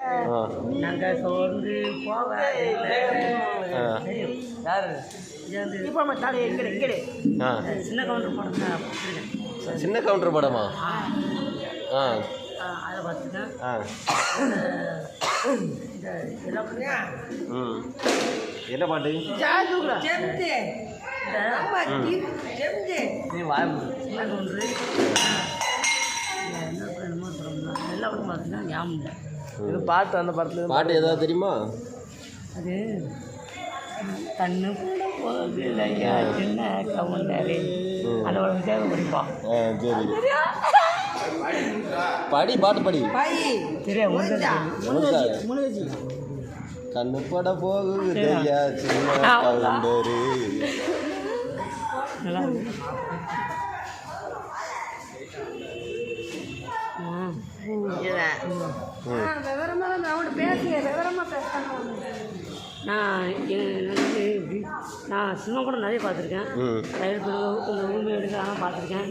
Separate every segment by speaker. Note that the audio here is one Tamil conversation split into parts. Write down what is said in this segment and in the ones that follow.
Speaker 1: ஆ.
Speaker 2: நாங்கள் சோர்ந்து போக. யாரு? சின்ன கவுண்டர் படம்
Speaker 1: சின்ன கவுண்டர் படமா? ஆ.
Speaker 2: அதை எல்லாம்
Speaker 1: ம். என்ன பாட்டு?
Speaker 2: நீ என்ன சொல்லணும் எல்லா படம் பார்த்தீங்கன்னா ஞாபகம்.
Speaker 3: இது பாட்டு அந்த படத்துல
Speaker 1: பாட்டு ஏதாவது தெரியுமா?
Speaker 2: அது கண்ணு கூட போகலையா சின்ன கவுண்டரு?
Speaker 1: ம்.
Speaker 2: அந்த ஒரு விஜயம் படிப்பான்
Speaker 1: ஆ சரி. படி பாட்டு படி? கண்ணு பட போகுது ஐயா சின்ன கவுண்டரு.
Speaker 2: நல்லா இருக்கு. ஆ. நான் நான் சினிமா கூட நிறைய பார்த்துருக்கேன். ரயில் பிறகு இந்த ஊமை எடுக்கலாம் பார்த்துருக்கேன்.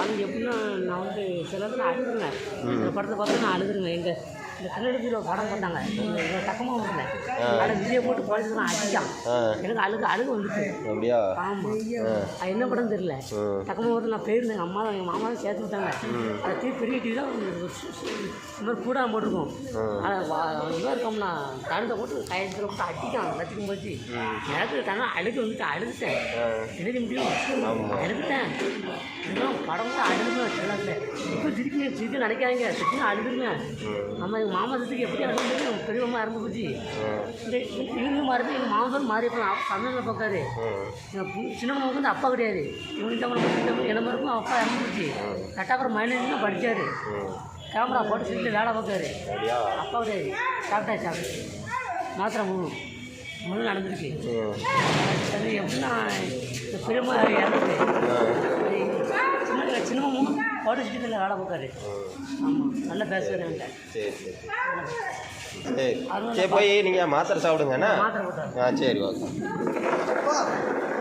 Speaker 2: அது எப்படின்னா நான் வந்து சில இடத்துல அழுதுருவேன். இந்த படத்தை பார்த்து நான் அழுதுருவேன். எங்கள் இந்த கன்னடத்தில் ஒரு படம் போட்டாங்க இந்த தக்கமாக வரல அதில் விஜயை போட்டு போலீஸ் நான் அடித்தான் எனக்கு அழுகு அழுகு வந்துச்சு.
Speaker 1: அப்படியா?
Speaker 2: ஆமாம் அது என்ன படம் தெரியல.
Speaker 1: ம்
Speaker 2: தக்கமாக நான் போயிருந்தேன். எங்கள் அம்மா தான் எங்கள் மாமா தான் சேர்த்து விட்டாங்க. அதை தீ பெரிய டிவி தான் இந்த மாதிரி கூடாம போட்டிருக்கோம். அதை இதாக இருக்கோம்னா கழுத்தை போட்டு கயத்தில் போட்டு அடிக்கான் கத்திக்கும் போச்சு. எனக்கு தானே அழுகு வந்துட்டு அழுதுட்டேன். எழுத முடியும் அழுதுட்டேன். இதெல்லாம் படம் தான் அழுதுங்க எல்லாத்துல இப்போ திருப்பி திருப்பி நினைக்காதீங்க திருப்பி நம்ம எங்கள் மாமா சத்துக்கு எப்படி எங்கள் பெரியவமா இறந்து போச்சு. இந்த இவங்க மாறி எங்கள் மாமன் மாறி இப்போ தமிழில் பார்க்காரு எங்கள் சின்னவனுக்கு வந்து அப்பா கிடையாது. இவங்க தமிழ் என்ன அப்பா இறந்து போச்சு. கட்டாப்புறம் மைனஸ் தான் படித்தார் கேமரா போட்டு சிரித்து வேலை பார்க்காரு. அப்பா கிடையாது. சாப்பிட்டா சாப்பிட்டு மாத்திரை மூணு முழு நடந்திருக்கு. அது எப்படின்னா இந்த இறந்து மூணு போட்டு சிட்டியில் வேலை பார்க்காரு ஆமாம் நல்லா பேசுகிறேன்
Speaker 1: சரி சரி. சரி சரி போய் நீங்கள் மாத்திரை சாப்பிடுங்க என்ன?
Speaker 2: மாத்திரை
Speaker 1: ஆ சரி ஓகே.